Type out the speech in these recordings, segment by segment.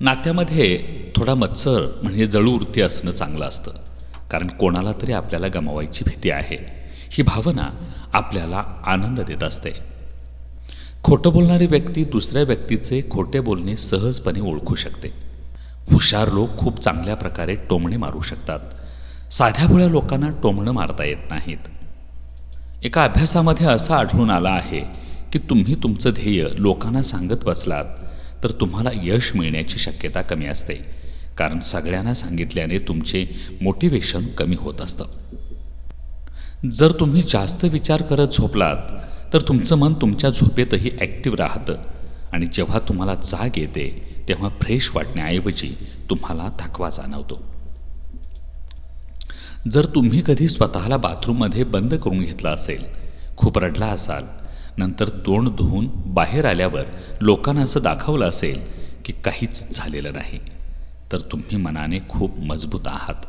नात्यामध्ये थोडा मत्सर म्हणजे जळूवृत्ती असणं चांगलं असतं. कारण कोणाला तरी आपल्याला गमावायची भीती आहे. ही भावना आपल्याला आनंद देत असते. खोटं बोलणारी व्यक्ती दुसऱ्या व्यक्तीचे खोटे बोलणे सहजपणे ओळखू शकते. हुशार लोक खूप चांगल्या प्रकारे टोमणे मारू शकतात. साध्याभोळ्या लोकांना टोमणं मारता येत नाहीत. एका अभ्यासामध्ये असं आढळून आलं आहे की तुम्ही तुमचं ध्येय लोकांना सांगत बसलात तर तुम्हाला यश मिळण्याची शक्यता कमी असते. कारण सगळ्यांना सांगितल्याने तुमचे मोटिवेशन कमी होत असतं. जर तुम्ही जास्त विचार करत झोपलात तर तुमचं मन तुमच्या झोपेतही ॲक्टिव्ह राहतं. आणि जेव्हा तुम्हाला जाग येते तेव्हा फ्रेश वाटण्याऐवजी तुम्हाला थकवा जाणवतो. जर तुम्ही कधी स्वतःला बाथरूममध्ये बंद करून घेतला असेल खूप रडला असाल नंतर तोंड धुवून बाहेर आल्यावर लोकांना असं दाखवलं असेल की काहीच झालेलं नाही. तर तुम्ही मनाने खूप मजबूत आहात.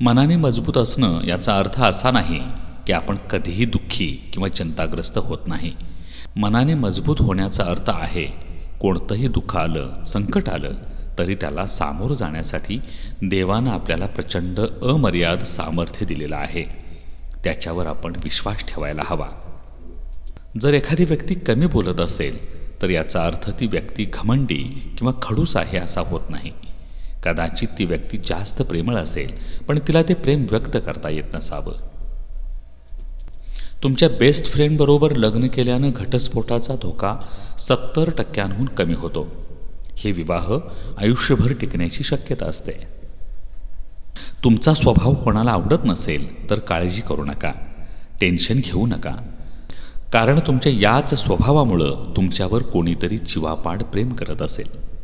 मनाने मजबूत असणं याचा अर्थ असा नाही की आपण कधीही दुःखी किंवा चिंताग्रस्त होत नाही. मनाने मजबूत होण्याचा अर्थ आहे कोणतंही दुःख आलं संकट आलं तरी त्याला सामोरं जाण्यासाठी देवानं आपल्याला प्रचंड अमर्याद सामर्थ्य दिलेलं आहे. त्याच्यावर आपण विश्वास ठेवायला हवा. जर एखादी व्यक्ती कमी बोलत असेल तर याचा अर्थ ती व्यक्ती घमंडी किंवा खडूस आहे असा होत नाही. कदाचित ती व्यक्ती जास्त प्रेमळ असेल पण तिला ते प्रेम व्यक्त करता येत नसावं. तुमच्या बेस्ट फ्रेंडबरोबर लग्न केल्यानं घटस्फोटाचा धोका सत्तर टक्क्यांहून कमी होतो. हे विवाह आयुष्यभर टिकण्याची शक्यता असते. तुमचा स्वभाव कोणाला आवडत नसेल तर काळजी करू नका. टेन्शन घेऊ नका. कारण तुमच्या याच स्वभावामुळं तुमच्यावर कोणीतरी जीवापाड प्रेम करत असेल.